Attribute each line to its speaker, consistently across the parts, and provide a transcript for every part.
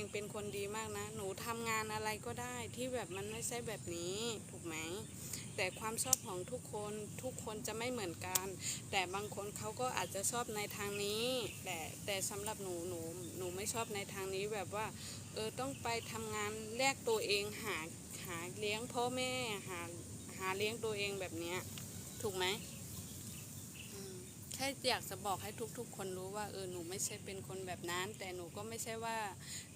Speaker 1: องเป็นคนดีมากนะ หนูทำงานอะไรก็ได้ที่แบบมันไม่ใช่แบบนี้ถูกไหม แต่ความชอบของทุกคนทุกคนจะไม่เหมือนกัน แต่บางคนเขาก็อาจจะชอบในทางนี้ แต่แต่สำหรับหนูหนูหนูไม่ชอบในทางนี้แบบว่า เออต้องไปทำงานแลกตัวเองหาหาเลี้ยงพ่อแม่หาหาเลี้ยงตัวเองแบบเนี้ยถูกไหม ค่อยากจะบอกให้ทุก ๆ คนรู้ว่าเออหนูไม่ใช่เป็นคนแบบนั้น แต่หนูก็ไม่ใช่ว่า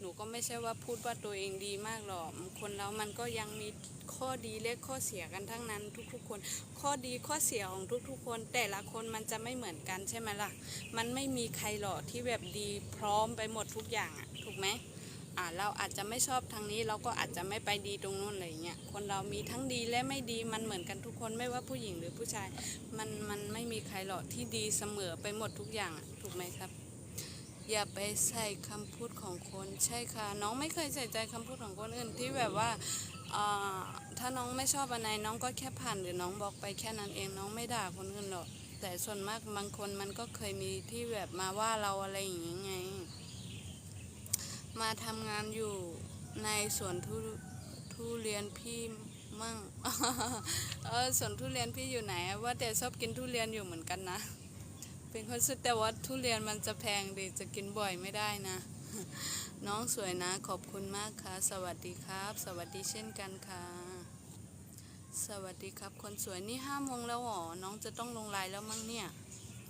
Speaker 1: หนูก็ไม่ใช่ว่าพูดว่าตัวเองดีมากหรอกคนเรามันก็ยังมีข้อดีและข้อเสียกันทั้งนั้น ทุกๆ คน ข้อดีข้อเสียของทุกๆ คน แต่ละคนมันจะไม่เหมือนกันใช่ไหมล่ะ มันไม่มีใครหรอกที่แบบดีพร้อมไปหมดทุกอย่างอะถูกไหม อ่าเราอาจจะไม่ชอบทางนี้เราก็อาจจะไม่ไปดีตรงนู้นอะไรเงี้ยคนเรามีทั้งดีและไม่ดีมันเหมือนกันทุกคนไม่ว่าผู้หญิงหรือผู้ชาย มันมันไม่มีใครหรอกที่ดีเสมอไปหมดทุกอย่างถูกไหมครับ อย่าไปใส่คำพูดของคนใช่ค่ะ น้องไม่เคยใส่ใจคำพูดของคนอื่นที่แบบว่าถ้าน้องไม่ชอบอะไรน้องก็แค่ผ่านหรือน้องบอกไปแค่นั้นเองน้องไม่ด่าคนอื่นหรอกแต่ส่วนมากบางคนมันก็เคยมีที่แบบมาว่าเราอะไรอย่างเงี้ยไง มาทำงานอยู่ในสวนทุทุเรียนพี่มั่งเออสวนทุเรียนพี่อยู่ไหน ว่าแต่ชอบกินทุเรียนอยู่เหมือนกันนะ เป็นคนสุดแต่ว่าทุเรียนมันจะแพงดิจะกินบ่อยไม่ได้นะ น้องสวยนะ ขอบคุณมากค่ะ สวัสดีครับ สวัสดีเช่นกันค่ะ สวัสดีครับ คนสวยนี่ห้าโมงแล้วหรอ น้องจะต้องลงไลน์แล้วมั้งเนี่ย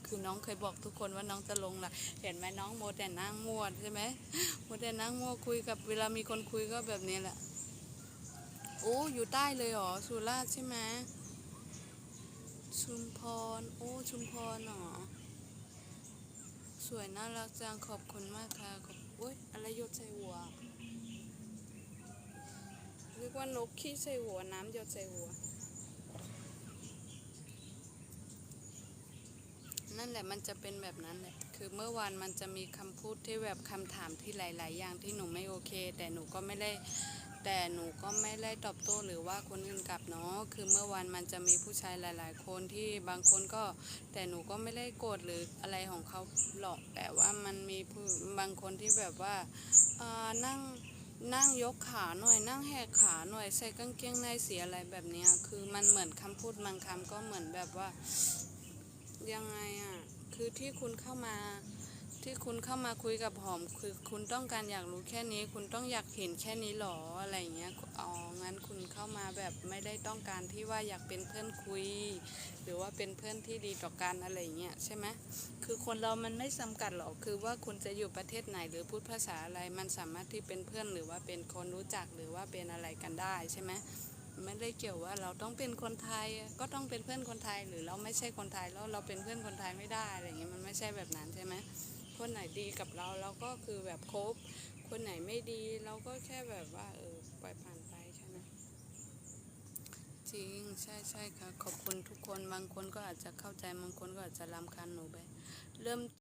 Speaker 1: คือน้องเคยบอกทุกคนว่าน้องจะลงลน์เห็นไหมน้องโมแต่นั่งมั่วใช่ไหมโมแต่นั่งมั่วคุยกับเวลามีคนคุยก็แบบนี้แหละโอ้อยู่ใต้เลยเหรอสุราษฎร์ใช่ไหมชุมพร โอ้ชุมพรเหรอสวยน่ารักจังขอบคุณมากค่ะขอบอุ้ยอะไรหยดใส่หัวเรียกว่านกขี้ใส่หัวน้ำหยดใส่หัว นั่นแหละมันจะเป็นแบบนั้นแหละคือเมื่อวานมันจะมีคำพูดที่แบบคำถามที่หลาย ๆ อย่างที่หนูไม่โอเค แต่หนูก็ไม่ได้ แต่หนูก็ไม่ได้ตอบโต้หรือว่าคนอื่นกลับเนาะคือเมื่อวานมันจะมีผู้ชายหลาย ๆ คนที่บางคนก็ แต่หนูก็ไม่ได้โกรธหรืออะไรของเขาหรอกแต่ว่ามันมีผู้บางคนที่แบบว่าอ่านั่งนั่งยกขาหน่อยนั่งแหกขาหน่อยใส่กางเกงในเสียอะไรแบบเนี้ยคือมันเหมือนคำพูดบางคำก็เหมือนแบบว่า ยังไงอะ คือที่คุณเข้ามา ที่คุณเข้ามาคุยกับหอม คือคุณต้องการอยากรู้แค่นี้ คุณต้องอยากเห็นแค่นี้หรออะไรเงี้ย อ๋อ งั้นคุณเข้ามาแบบไม่ได้ต้องการที่ว่าอยากเป็นเพื่อนคุย หรือว่าเป็นเพื่อนที่ดีต่อกันอะไรเงี้ยใช่ไหมคือคนเรามันไม่จำกัดหรอก คือว่าคุณจะอยู่ประเทศไหนหรือพูดภาษาอะไร มันสามารถที่เป็นเพื่อนหรือว่าเป็นคนรู้จักหรือว่าเป็นอะไรกันได้ใช่ไหม ไม่ได้เกี่ยวว่าเราต้องเป็นคนไทยก็ต้องเป็นเพื่อนคนไทยหรือเราไม่ใช่คนไทยแล้วเราเป็นเพื่อนคนไทยไม่ได้อะไรอย่างเงี้ยมันไม่ใช่แบบนั้นใช่ไหมคนไหนดีกับเราเราก็คือแบบคบ คนไหนไม่ดีเราก็แค่แบบว่าเออปล่อยผ่านไปใช่ไหมจริงใช่ใช่ค่ะขอบคุณทุกคนบางคนก็อาจจะเข้าใจบางคนก็อาจจะรำคาญหนูไปเริ่ม